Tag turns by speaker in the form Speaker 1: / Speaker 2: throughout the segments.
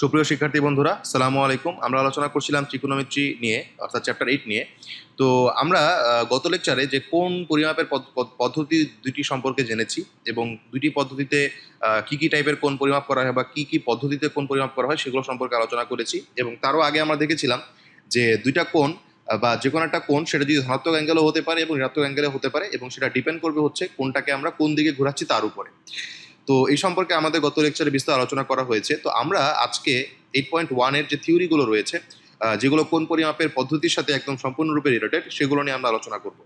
Speaker 1: সুপ্রিয় শিক্ষার্থী বন্ধুরা সালামু আলাইকুম। আমরা আলোচনা করছিলাম ত্রিকোণমিত্রি নিয়ে, অর্থাৎ চ্যাপ্টার এইট নিয়ে। তো আমরা গত লেকচারে যে কোন পরিমাপের পদ- পদ- পদ্ধতি দুটি সম্পর্কে জেনেছি এবং দুটি পদ্ধতিতে কি কি টাইপের কোন পরিমাপ করা হয় বা কি কি পদ্ধতিতে কোন পরিমাপ করা হয় সেগুলো সম্পর্কে আলোচনা করেছি এবং তারও আগে আমরা দেখেছিলাম যে দুইটা কোণ বা যে কোনো একটা কোণ সেটা যদি ধনাত্মক অ্যাঙ্গেলও হতে পারে এবং ঋণাত্মক অ্যাঙ্গেলে হতে পারে এবং সেটা ডিপেন্ড করবে হচ্ছে কোনটাকে আমরা কোন দিকে ঘোরাচ্ছি তার উপরে। তো এই সম্পর্কে আমাদের গত লেকচারে বিস্তার আলোচনা করা হয়েছে। তো আমরা আজকে এইট পয়েন্ট ওয়ানের যে থিওরিগুলো রয়েছে যেগুলো কোন পরিমাপের পদ্ধতির সাথে একদম সম্পূর্ণরূপে রিলেটেড সেগুলো নিয়ে আমরা আলোচনা করব।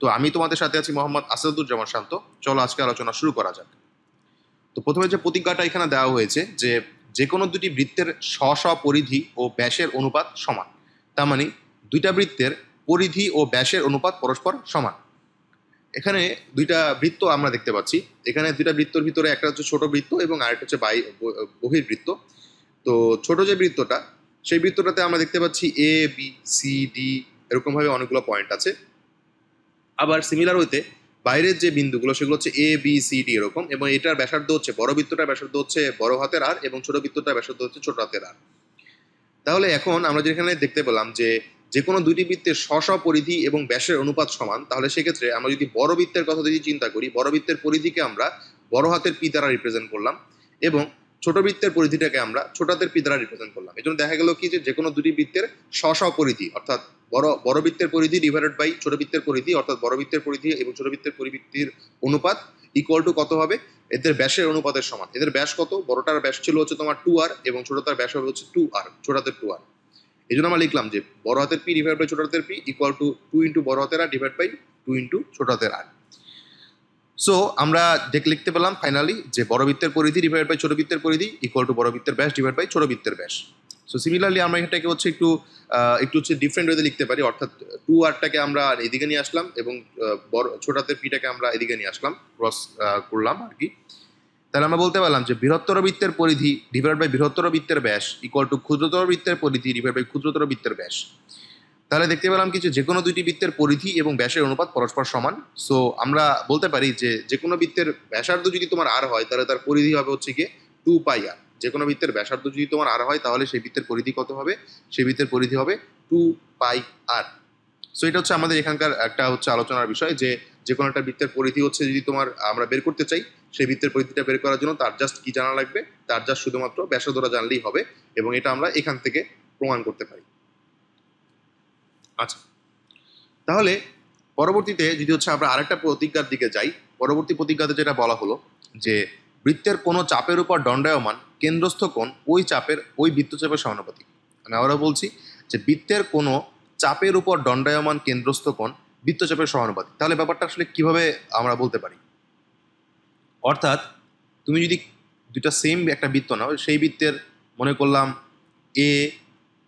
Speaker 1: তো আমি তোমাদের সাথে আছি মোহাম্মদ আসাদুজ্জামান শান্ত। চলো আজকে আলোচনা শুরু করা যাক। তো প্রথমে যে প্রতিজ্ঞাটা এখানে দেওয়া হয়েছে যে যে কোনো দুটি বৃত্তের স্ব স্ব পরিধি ও ব্যাসের অনুপাত সমান। তার মানে দুইটা বৃত্তের পরিধি ও ব্যাসের অনুপাত পরস্পর সমান। এখানে দুইটা বৃত্ত আমরা দেখতে পাচ্ছি। এখানে দুইটা বৃত্তর ভিতরে একটা হচ্ছে ছোট বৃত্ত এবং আরেকটা হচ্ছে বাই বহির্বৃত্ত। তো ছোট যে বৃত্তটা, সেই বৃত্তটাতে আমরা দেখতে পাচ্ছি এ বি সি ডি এরকমভাবে অনেকগুলো পয়েন্ট আছে। আবার সিমিলার হইতে বাইরের যে বিন্দুগুলো, সেগুলো হচ্ছে এ বি সি ডি এরকম এবং এটার ব্যাসার্ধ হচ্ছে, বড় বৃত্তটার ব্যাসার্ধ হচ্ছে বড় হাতের আর এবং ছোট বৃত্তটার ব্যাসার্ধ হচ্ছে ছোট হাতের আর। তাহলে এখন আমরা যেখানে দেখতে পেলাম যে যে কোনো দুটি বৃত্তের স্ব স্ব পরিধি এবং ব্যাসের অনুপাত সমান, তাহলে সেক্ষেত্রে আমরা যদি বড় বৃত্তের কথা যদি চিন্তা করি, বড় বৃত্তের পরিধিকে আমরা বড় হাতের পি দ্বারা রিপ্রেজেন্ট করলাম এবং ছোট বৃত্তের পরিধিটাকে আমরা ছোট হাতের পি দ্বারা রিপ্রেজেন্ট করলাম। এই জন্য দেখা গেল কি যে কোনো দুটি বৃত্তের স্ব স্ব পরিধি, অর্থাৎ বড় বড় বৃত্তের পরিধি ডিভাইডেড বাই ছোট বৃত্তের পরিধি, অর্থাৎ বড় বৃত্তের পরিধি এবং ছোট বৃত্তের পরিবৃত্তির অনুপাত ইকুয়াল টু কত হবে? এদের ব্যাসের অনুপাতের সমান। এদের ব্যাস কত? বড়টার ব্যাস ছিল হচ্ছে তোমার টু আর এবং ছোটটার ব্যাস হবে হচ্ছে টু আর ছোট হাতের টু আর এই জন্য আমরা লিখলাম যে বড় হাতের পি ডিভাইড বাই ছোট হাতের P equal to two into বড় হাতের R divide by two into ছোট হাতের আর। সো আমরা দেখ লিখতে পেলাম ফাইনালি যে বড় বৃত্তের পরিধি ডিভাইড বাই ছোট বৃত্তের পরিধি ইকুয়াল টু বড় বৃত্তের ব্যাস ডিভাইড বাই ছোট বৃত্তের ব্যাস। সো সিমিলারলি আমরা এটাকে হচ্ছে একটু একটু হচ্ছে ডিফারেন্ট ওয়েতে লিখতে পারি। অর্থাৎ টু আরটাকে আমরা এদিকে নিয়ে আসলাম এবং বড়, ছোট হাতের পিটাকে আমরা এদিকে নিয়ে আসলাম ক্রস করলাম আর কি। তাহলে আমরা বলতে পারলাম যে বৃহত্তর বৃত্তের পরিধি ডিভাইড বাই বৃহত্তর বৃত্তের ব্যাস ইকুয়াল টু ক্ষুদ্রতর বৃত্তের পরিধি ডিভাইড বাই ক্ষুদ্রতর বৃত্তের ব্যাস। তাহলে দেখতে পেলাম কি যে কোনো দুইটি বৃত্তের পরিধি এবং ব্যাসের অনুপাত পরস্পর সমান। সো আমরা বলতে পারি যে যে কোনো বৃত্তের ব্যাসার্ধ যদি তোমার আর হয়, তাহলে তার পরিধি হবে হচ্ছে গিয়ে টু পাই আর যে কোনো বৃত্তের ব্যাসার্ধ যদি তোমার আর হয়, তাহলে সেই বৃত্তের পরিধি কত হবে? সেই বৃত্তের পরিধি হবে টু পাই আর সো এটা হচ্ছে আমাদের এখানকার একটা হচ্ছে আলোচনার বিষয় যে যে কোনো একটা বৃত্তের পরিধি হচ্ছে যদি তোমার আমরা বের করতে চাই, সেই বৃত্তের পরিধিটা বের করার জন্য তার জাস্ট কি জানা লাগবে? তার জাস্ট শুধুমাত্র ব্যাসার্ধটা জানলেই হবে এবং এটা আমরা এখান থেকে প্রমাণ করতে পারি। আচ্ছা তাহলে পরবর্তীতে যদি হচ্ছে আমরা আরেকটা প্রতিজ্ঞার দিকে যাই, পরবর্তী প্রতিজ্ঞাতে যেটা বলা হলো যে বৃত্তের কোনো চাপের উপর দণ্ডায়মান কেন্দ্রস্থ কোণ ওই চাপের ওই বৃত্তচাপের সমানুপাতিক। আমি আবারও বলছি যে বৃত্তের কোনো চাপের উপর দণ্ডায়মান কেন্দ্রস্থ কোণ বৃত্তচাপের সমানুপাতিক তাহলে ব্যাপারটা আসলে কীভাবে আমরা বলতে পারি? অর্থাৎ তুমি যদি দুটা সেম একটা বৃত্ত নাও, সেই বৃত্তের মনে করলাম এ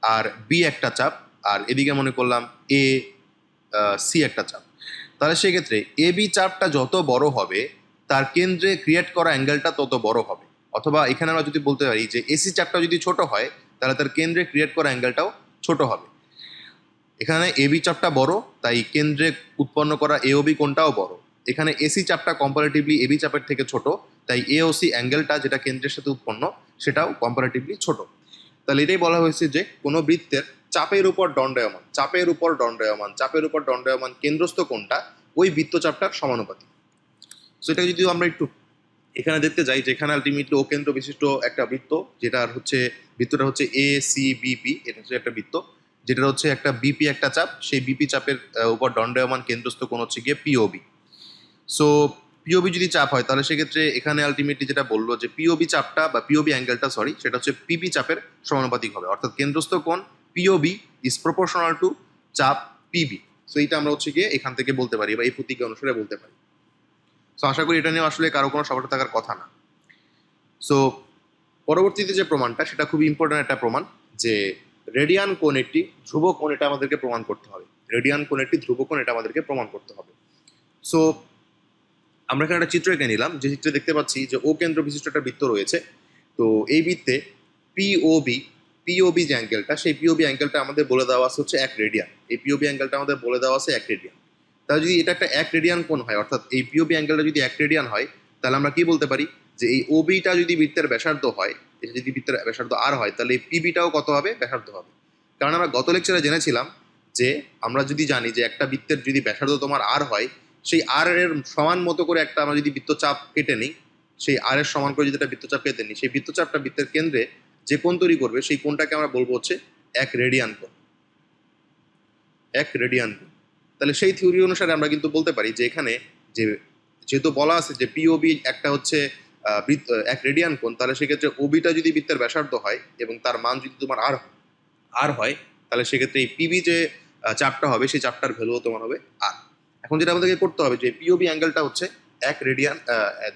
Speaker 1: আর বি একটা চাপ, আর এদিকে মনে করলাম এ সি একটা চাপ। তাহলে সেক্ষেত্রে এ বি চাপটা যত বড় হবে, তার কেন্দ্রে ক্রিয়েট করা অ্যাঙ্গেলটা তত বড় হবে। অথবা এখানে আমরা যদি বলতে পারি যে এসি চাপটা যদি ছোট হয়, তাহলে তার কেন্দ্রে ক্রিয়েট করা অ্যাঙ্গেলটাও ছোট হবে। এখানে এবি চাপটা বড়, তাই কেন্দ্রে উৎপন্ন করা এ ও বি কোনটাও বড়। এখানে এসি চাপটা কম্পারেটিভলি এবি চাপের থেকে ছোট, তাই এ ও সি অ্যাঙ্গেলটা যেটা কেন্দ্রের সাথে উৎপন্ন, সেটাও কম্পারেটিভলি ছোট। তাহলে এটাই বলা হয়েছে যে কোনো বৃত্তের চাপের উপর দণ্ডায়মান, চাপের উপর দণ্ডায়মান, চাপের উপর দণ্ডায়মান কেন্দ্রস্থ কোনটা ওই বৃত্তচাপটার সমানুপাতিক। সো এটা যদি আমরা একটু এখানে দেখতে যাই, যেখানে আলটিমেটলি ও কেন্দ্র বিশিষ্ট একটা বৃত্ত, যেটার হচ্ছে, বৃত্তটা হচ্ছে এ সি বিপি এটা হচ্ছে একটা বৃত্ত। যেটা হচ্ছে একটা বিপি একটা চাপ, সেই বিপি চাপের উপর দণ্ডায়মান কেন্দ্রস্থ কোণ হচ্ছে গিয়ে পিওবি সো পিওবি যদি চাপ হয়, তাহলে সেক্ষেত্রে এখানে আলটিমেটলি যেটা বলল যে পিওবি চাপটা বা পিওবি অ্যাঙ্গেলটা সরি সেটা হচ্ছে পিপি চাপের সমানুপাতিক হবে। অর্থাৎ কেন্দ্রস্থ কোণ পিওবি ইজ প্রপোর্শনাল টু চাপ পিবি সো এইটা আমরা হচ্ছে গিয়ে এখান থেকে বলতে পারি বা এই প্রতীক অনুসারে বলতে পারি। সো আশা করি এটা নিয়ে আসলে কারও কোনো সমস্যা থাকার কথা না। সো পরবর্তীতে যে প্রমাণটা, সেটা খুবই ইম্পর্ট্যান্ট একটা প্রমাণ যে রেডিয়ান কোণ একটি ধ্রুব কোণ এটা আমাদেরকে প্রমাণ করতে হবে। রেডিয়ান কোণ একটি ধ্রুব কোণ এটা আমাদেরকে প্রমাণ করতে হবে। সো আমরা এখানে একটা চিত্র এঁকে নিলাম। যে চিত্রে দেখতে পাচ্ছি যে ও কেন্দ্র বিশিষ্ট একটা বৃত্ত রয়েছে। তো এই বৃত্তে পিওবি পিওবি যে অ্যাঙ্গেলটা, সেই পিওবি অ্যাঙ্গেলটা আমাদের বলে দেওয়া আছে হচ্ছে এক রেডিয়ান। এই পিওবি অ্যাঙ্গেলটা আমাদের বলে দেওয়া আছে এক রেডিয়ান। তাহলে যদি এটা একটা এক রেডিয়ান কোণ হয়, অর্থাৎ এই পিওবি অ্যাঙ্গেলটা যদি এক রেডিয়ান হয়, তাহলে আমরা কি বলতে পারি? যে এই ওবিটা যদি বৃত্তের ব্যাসার্ধ হয় এটা যদি বৃত্তের ব্যাসার্ধ আর হয়, তাহলে এই পিবিটাও কত হবে? ব্যাসার্ধ হবে। কারণ আমরা গত লেকচারে জেনেছিলাম যে আমরা যদি জানি যে একটা বৃত্তের যদি ব্যাসার্ধ তোমার আর হয়, সেই আর এর সমান মতো করে একটা আমরা যদি বৃত্তচাপ কেটে নিই, সেই আর এর সমান করে যদি একটা বৃত্তচাপ কেটে নিই, সেই বৃত্তচাপটা বৃত্তের কেন্দ্রে যে কোণ তৈরি করবে, সেই কোণটাকে আমরা বলব হচ্ছে এক রেডিয়ান কোণ। এক রেডিয়ান কোণ। তাহলে সেই থিওরি অনুসারে আমরা কিন্তু বলতে পারি যে এখানে যে, যেহেতু বলা আছে যে পিওবি একটা হচ্ছে এক রেডিয়ান কোণ, তাহলে সেক্ষেত্রে ওবিটা যদি বৃত্তের ব্যাসার্ধ হয় এবং তার মান যদি তোমার আর আর হয়, তাহলে সেক্ষেত্রে এই পিবি যে চাপটা হবে, সেই চাপটার ভ্যালুও তোমার হবে আর এখন যেটা আমাদেরকে করতে হবে যে পিওবি অ্যাঙ্গেলটা হচ্ছে এক রেডিয়ান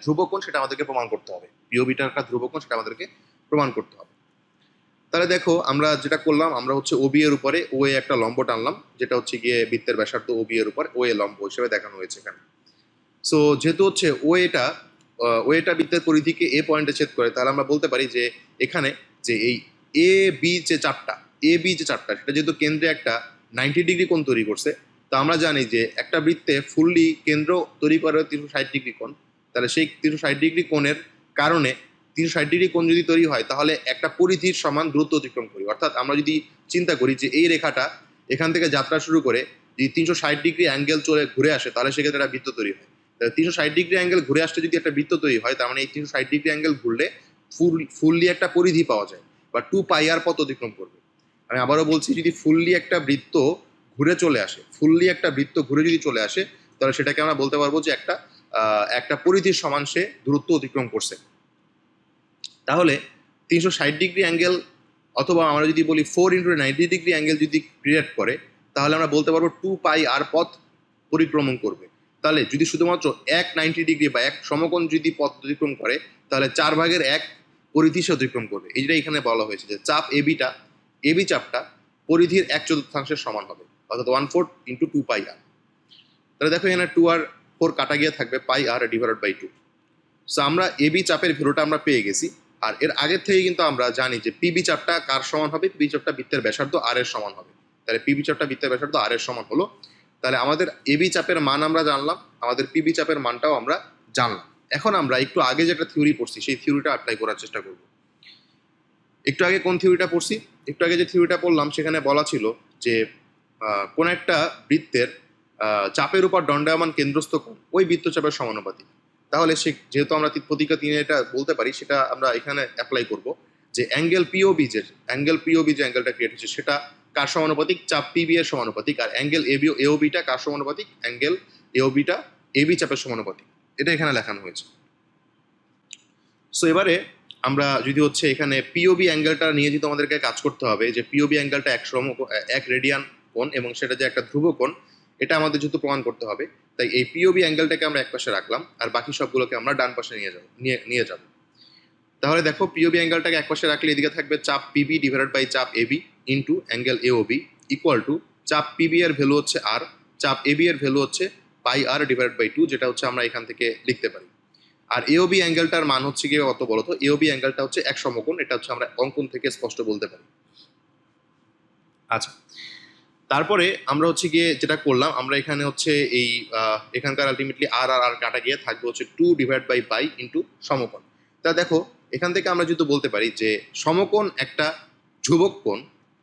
Speaker 1: ধ্রুবকোণ সেটা আমাদেরকে প্রমাণ করতে হবে। পিওবিটা একটা ধ্রুবকোণ সেটা আমাদেরকে প্রমাণ করতে হবে। তাহলে দেখো, আমরা যেটা করলাম, আমরা হচ্ছে ওবি এর উপরে ও এ একটা লম্ব টানলাম, যেটা হচ্ছে গিয়ে বৃত্তের ব্যাসার্ধ ওবি এর উপর ও এ লম্ব হিসেবে দেখানো হয়েছে এখানে। সো যেহেতু হচ্ছে ও এটা ও এটা বৃত্তের পরিধিকে এ পয়েন্টে ছেদ করে, তাহলে আমরা বলতে পারি যে এখানে যে এই এ বি যে চাপটা এ বি যে চাপটা, সেটা যেহেতু কেন্দ্রে একটা নাইনটি ডিগ্রি কোণ তৈরি করছে, তো আমরা জানি যে একটা বৃত্তে ফুললি কেন্দ্র তৈরি করে তিনশো ষাট ডিগ্রি কোণ, তাহলে সেই তিনশো ষাট ডিগ্রি কোণের কারণে তিনশো ষাট ডিগ্রি কোণ যদি তৈরি হয়, তাহলে একটা পরিধির সমান দ্রুত অতিক্রম করি। অর্থাৎ আমরা যদি চিন্তা করি যে এই রেখাটা এখান থেকে যাত্রা শুরু করে যদি তিনশো ষাট ডিগ্রি অ্যাঙ্গেল চলে ঘুরে আসে, তাহলে সেক্ষেত্রে একটা বৃত্ত তৈরি হয়। তিনশো ষাট ডিগ্রি অ্যাঙ্গেল ঘুরে আসতে যদি একটা বৃত্ত তৈরি হয়, তার মানে এই তিনশো ষাট ডিগ্রি অ্যাঙ্গেল ঘুরলে ফুল, ফুললি একটা পরিধি পাওয়া যায় বা টু পাই আর পথ অতিক্রম করবে। আমি আবারও বলছি, যদি ফুললি একটা বৃত্ত ঘুরে চলে আসে, ফুললি একটা বৃত্ত ঘুরে যদি চলে আসে, তাহলে সেটাকে আমরা বলতে পারব যে একটা একটা পরিধির সমান সে দূরত্ব অতিক্রম করছে। তাহলে তিনশো ষাট ডিগ্রি অ্যাঙ্গেল অথবা আমরা যদি বলি four into ninety degree angle যদি ক্রিয়েট করে, তাহলে আমরা বলতে পারব টু পাই আর পথ পরিক্রমণ করবে। তাহলে যদি শুধুমাত্র এক নাইনটি ডিগ্রি বা এক সমকোণ যদি পথ অতিক্রম করে, তাহলে চার ভাগের এক পরিধি সে অতিক্রম করবে। এইটা এখানে বলা হয়েছে যে চাপ এবিটা এবি চাপটা পরিধির এক চতুর্থাংশের সমান হবে, অর্থাৎ one four into two pi R তাহলে দেখো এখানে টু আর ফোর কাটা গিয়ে থাকবে pi R divided by two so আমরা এবি চাপের ভ্যালুটা আমরা পেয়ে গেছি, আর এর আগের থেকে কিন্তু আমরা জানি যে পিবি চাপটা কার সমান হবে? পিবি চাপটা বৃত্তের ব্যাসার্ধ আর এর সমান হবে। তাহলে পিবি চাপটা বৃত্তের ব্যাসার্ধ আর এর সমান হলো তাহলে আমাদের এবি চাপের মান আমরা জানলাম, আমাদের পিবি চাপের মানটাও আমরা জানলাম। এখন আমরা একটু আগে যেটা থিওরি পড়ছি, সেই থিওরিটা অ্যাপ্লাই করার চেষ্টা করব। একটু আগে কোন থিওরিটা পড়ছি? একটু আগে যে থিওরিটা পড়লাম, সেখানে বলা ছিল যে কোন একটা বৃত্তের চাপের উপর দণ্ডায়মান কেন্দ্রস্থ কোণ, ওই বৃত্তচাপের সমানুপাতিক। তাহলে সে, যেহেতু আমরা প্রতিজ্ঞা তিনে এটা বলতে পারি, সেটা আমরা এখানে অ্যাপ্লাই করব যে অ্যাঙ্গেল পিওবি যে অ্যাঙ্গেল পিওবি যে অ্যাঙ্গেলটা ক্রিয়েট হচ্ছে সেটা কার সমানুপাতিক? চাপ পিবি এর সমানুপাতিক। আর অ্যাঙ্গেল এবিও এওবিটা কার সমানুপাতিক? অ্যাঙ্গেল এওবিটা এবি চাপের সমানুপাতিক। এটা এখানে লেখানো হয়েছে। সো এবারে আমরা যদি হচ্ছে এখানে পিওবি অ্যাঙ্গেলটা নিয়ে যদি আমাদেরকে কাজ করতে হবে, যে পিওবি অ্যাঙ্গেলটা এক সম এক রেডিয়ান কোণ এবং সেটা যে একটা ধ্রুব কোণ, এটা আমাদের যেহেতু প্রমাণ করতে হবে, তাই এই পিওবি অ্যাঙ্গেলটাকে আমরা এক পাশে রাখলাম, আর বাকি সবগুলোকে আমরা ডান পাশে নিয়ে যাব নিয়ে নিয়ে যাব। তাহলে দেখো পিওবি অ্যাঙ্গেলটাকে এক পাশে রাখলে এদিকে থাকবে চাপ পিবি ডিভাইডেড বাই চাপ AB into angle AOB equal to চাপ পিবি এর ভ্যালু হচ্ছে আর চাপ এবি এর ভ্যালু হচ্ছে pi R divided by two যেটা হচ্ছে আমরা এখান থেকে লিখতে পারি। আর এওবি অ্যাঙ্গেলটার মান হচ্ছে কি কত বলো তো? এওবি অ্যাঙ্গেলটা হচ্ছে এক সমকোণ এটা হচ্ছে আমরা অঙ্কন থেকে স্পষ্ট বলতে পারি। আচ্ছা তারপরে আমরা হচ্ছে গিয়ে যেটা করলাম, আমরা এখানে হচ্ছে এই এখানকার আলটিমেটলি আর আর আর কাটা গিয়ে থাকবে হচ্ছে two divide by pi into সমকোণ। তা দেখো, এখান থেকে আমরা যেহেতু বলতে পারি যে সমকোণ একটা ধ্রুবক কোণ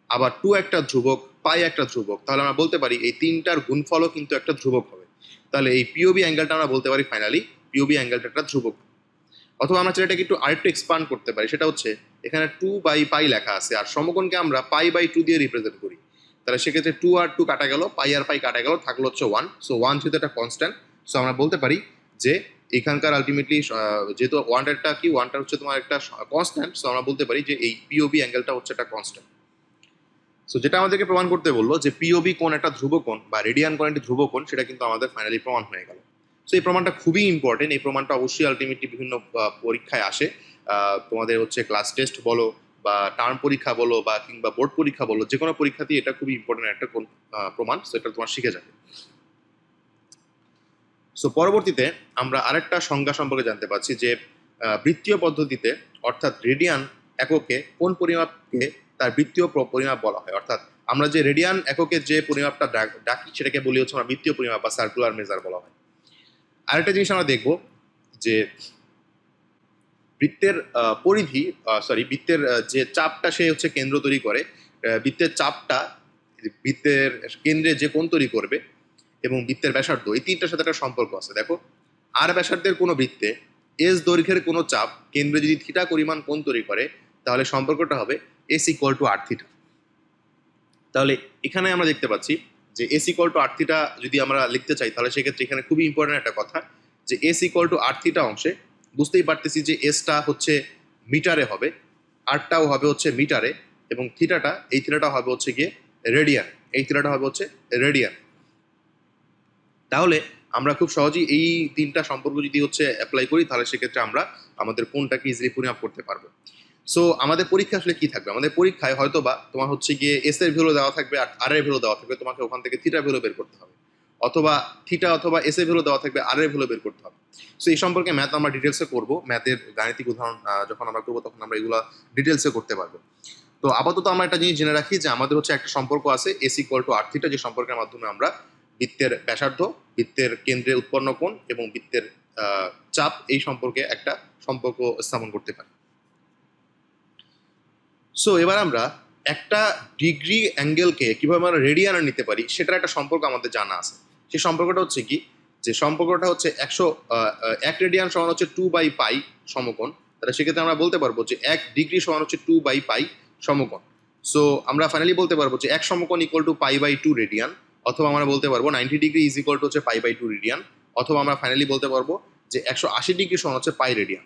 Speaker 1: আবার টু একটা ধ্রুবক, পাই একটা ধ্রুবক, তাহলে আমরা বলতে পারি এই তিনটার গুণফলও কিন্তু একটা ধ্রুবক হবে। তাহলে এই পিওবি অ্যাঙ্গেলটা আমরা বলতে পারি ফাইনালি পিওবি অ্যাঙ্গেলটা একটা ধ্রুবক। অথবা আমরা সেটাকে একটু আরেকটু এক্সপান্ড করতে পারি, সেটা হচ্ছে এখানে টু বাই পাই লেখা আছে, আর সমকোণকে আমরা পাই বাই টু দিয়ে রিপ্রেজেন্ট করি। তাহলে সেক্ষেত্রে টু আর টু কাটা গেল পাই আর পাই কাটা গেল, থাকল হচ্ছে ওয়ান সো ওয়ান যেহেতু একটা কনস্ট্যান্ট সো আমরা বলতে পারি যে এখানকার আলটিমেটলি যেহেতু ওয়ানটা কি ওয়ানটা হচ্ছে তোমার একটা কনস্ট্যান্ট সো আমরা বলতে পারি যে এই পিওবি অ্যাঙ্গেলটা হচ্ছে একটা কনস্ট্যান্ট সো যেটা আমাদেরকে প্রমাণ করতে বলল যে পিওবি কোন একটা ধ্রুব কোণ বা রেডিয়ান কোণ একটি ধ্রুব কোণ সেটা কিন্তু আমাদের ফাইনালি প্রমাণ হয়ে গেল। সো এই প্রমাণটা খুবই ইম্পর্টেন্ট এই প্রমাণটা অবশ্যই আলটিমেটলি বিভিন্ন পরীক্ষায় আসে। তোমাদের হচ্ছে ক্লাস টেস্ট বলো বা টার্ম পরীক্ষা বলো বা কিংবা বোর্ড পরীক্ষা বলো, যে কোনো পরীক্ষাতেই এটা খুবই ইম্পর্টেন্ট একটা কোন প্রমাণ সো এটা তোমার শিখে যাবে। সো পরবর্তীতে আমরা আরেকটা সংজ্ঞা সম্পর্কে জানতে পারছি যে বৃত্তীয় পদ্ধতিতে অর্থাৎ রেডিয়ান এককে কোন পরিমাপকে তার বৃত্তীয় পরিমাপ বলা হয়। অর্থাৎ আমরা যে রেডিয়ান এককে যে পরিমাপটা ডাক- সেটাকে বলি হচ্ছে আমরা বৃত্তীয় পরিমাপ বা সার্কুলার মেজার বলা হয়। আরেকটা জিনিস আমরা দেখব যে কোন বৃত্তের পরিধি সরি বৃত্তের যে চাপটা সে হচ্ছে কেন্দ্র তৈরি করে বৃত্তের চাপটা বৃত্তের কেন্দ্রে যে কোণ তৈরি করবে এবং বৃত্তের ব্যাসার্ধ, এই তিনটার সাথে একটা সম্পর্ক আছে। দেখো, আর ব্যাসার্ধের কোনো বৃত্তে এস দৈর্ঘ্যের কোনো চাপ কেন্দ্রে যদি থিটা পরিমাণ কোণ তৈরি করে, তাহলে সম্পর্কটা হবে S equal to R theta তাহলে এখানে আমরা দেখতে পাচ্ছি যে S equal to R theta যদি আমরা লিখতে চাই, তাহলে সেক্ষেত্রে এখানে খুবই ইম্পর্টেন্ট একটা কথা যে S equal to R theta অংশে বুঝতেই পারতেছি যে এসটা হচ্ছে মিটারে হবে আরটাও হবে হচ্ছে মিটারে এবং থিটাটা এই থিটাটা হবে হচ্ছে গিয়ে রেডিয়ান এই থিটাটা হবে হচ্ছে রেডিয়ান তাহলে আমরা খুব সহজেই এই তিনটা সম্পর্ক যদি হচ্ছে অ্যাপ্লাই করি, তাহলে সেক্ষেত্রে আমরা আমাদের কোনটাকে ইজিলি পরিমাপ করতে পারব। সো আমাদের পরীক্ষা আসলে কি থাকবে? আমাদের পরীক্ষায় হয়তো বা তোমার হচ্ছে গিয়ে এস এর ভ্যালু দেওয়া থাকবে আর আর এর ভ্যালু দেওয়া থাকবে, তোমাকে ওখান থেকে থিটা ভ্যালু বের করতে হবে। অথবা থিটা অথবা এস এর ভ্যালু দেওয়া থাকবে আর এর ভ্যালু বের করতে হবে। সো এই সম্পর্কে ম্যাথ আমরা ডিটেলসে করব। ম্যাথের গাণিতিক উদাহরণ যখন আমরা করব তখন আমরা এগুলো ডিটেলসে করতে পারব। তো আপাতত আমরা একটা জিনিস জেনে রাখি যে আমাদের হচ্ছে একটা সম্পর্ক আছে S equal to R theta যে সম্পর্কের মাধ্যমে আমরা বৃত্তের ব্যাসার্ধ, বৃত্তের কেন্দ্রে উৎপন্ন কোণ এবং বৃত্তের চাপ এই সম্পর্কে একটা সম্পর্ক স্থাপন করতে পারি। সো এবার আমরা একটা ডিগ্রি অ্যাঙ্গেলকে কীভাবে আমরা রেডিয়ানে নিতে পারি, সেটার একটা সম্পর্ক আমাদের জানা আছে। সেই সম্পর্কটা হচ্ছে কি, যে সম্পর্কটা হচ্ছে একশো এক রেডিয়ান সমান হচ্ছে টু বাই পাই সমকোণ। তাহলে সেক্ষেত্রে আমরা বলতে পারব যে এক ডিগ্রি সমান হচ্ছে টু বাই পাই সমকোণ। সো আমরা ফাইনালি বলতে পারব যে এক সমকোণ equal to pi by two radian অথবা আমরা বলতে পারব ninety degree is equal to হচ্ছে পাই বাই টু রেডিয়ান অথবা আমরা ফাইনালি বলতে পারব যে একশো আশি ডিগ্রি সমান হচ্ছে পাই রেডিয়ান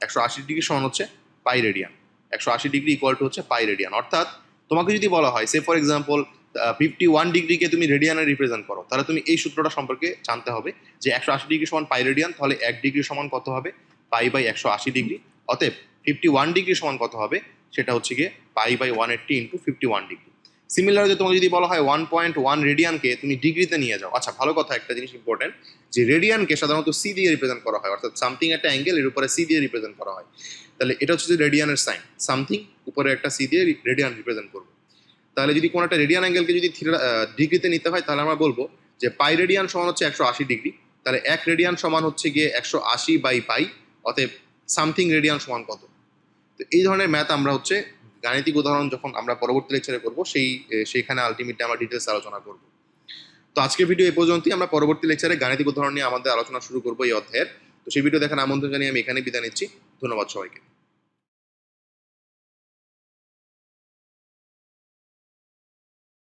Speaker 1: একশো আশি ডিগ্রি সমান হচ্ছে পাই রেডিয়ান একশো আশি ডিগ্রি ইকুয়াল টু হচ্ছে পাই রেডিয়ান অর্থাৎ তোমাকে যদি বলা হয় say for example fifty one ডিগ্রিকে তুমি রেডিয়ানে রিপ্রেজেন্ট করো, তাহলে তুমি এই সূত্রটা সম্পর্কে জানতে হবে যে একশো আশি ডিগ্রি সমান পাই রেডিয়ান তাহলে এক ডিগ্রি সমান কত হবে? পাই বাই একশো আশি ডিগ্রি অতএব ফিফটি ওয়ান ডিগ্রি সমান কত হবে? সেটা হচ্ছে গিয়ে pi by one eighty into fifty one degree similar যে তোমাকে যদি বলা হয় ওয়ান পয়েন্ট ওয়ান রেডিয়ানকে তুমি ডিগ্রিতে নিয়ে যাও আচ্ছা ভালো কথা একটা জিনিস ইম্পর্টেন্ট যে রেডিয়ানকে সাধারণত সি দিয়ে রিপ্রেজেন্ট করা হয়, অর্থাৎ সামথিং একটা অ্যাঙ্গেল এর উপরে সি দিয়ে রিপ্রেজেন্ট করা হয়। তাহলে এটা হচ্ছে যে রেডিয়ানের সাইন সামথিং উপরে একটা সি দিয়ে রেডিয়ান রিপ্রেজেন্ট করব। তাহলে যদি কোনো একটা রেডিয়ান অ্যাঙ্গেলকে যদি ডিগ্রিতে নিতে হয়, তাহলে আমরা বলব যে পাই রেডিয়ান সমান হচ্ছে একশো আশি ডিগ্রি তাহলে এক রেডিয়ান সমান হচ্ছে গিয়ে একশো আশি বাই পাই অতএব সামথিং রেডিয়ান সমান কত? তো এই ধরনের ম্যাথ আমরা হচ্ছে গাণিতিক উদাহরণ যখন আমরা পরবর্তী লেকচারে করব, সেই সেইখানে আলটিমেটলি আমরা ডিটেলস আলোচনা করব। তো আজকের ভিডিও এ পর্যন্তই, আমরা পরবর্তী লেকচারে গাণিতিক উদাহরণ নিয়ে আমাদের আলোচনা শুরু করব এই অধ্যায়ের। তো সেই ভিডিও দেখার আমন্ত্রণ জানিয়ে আমি এখানে বিদায় নিচ্ছি। ধন্যবাদ সবাইকে।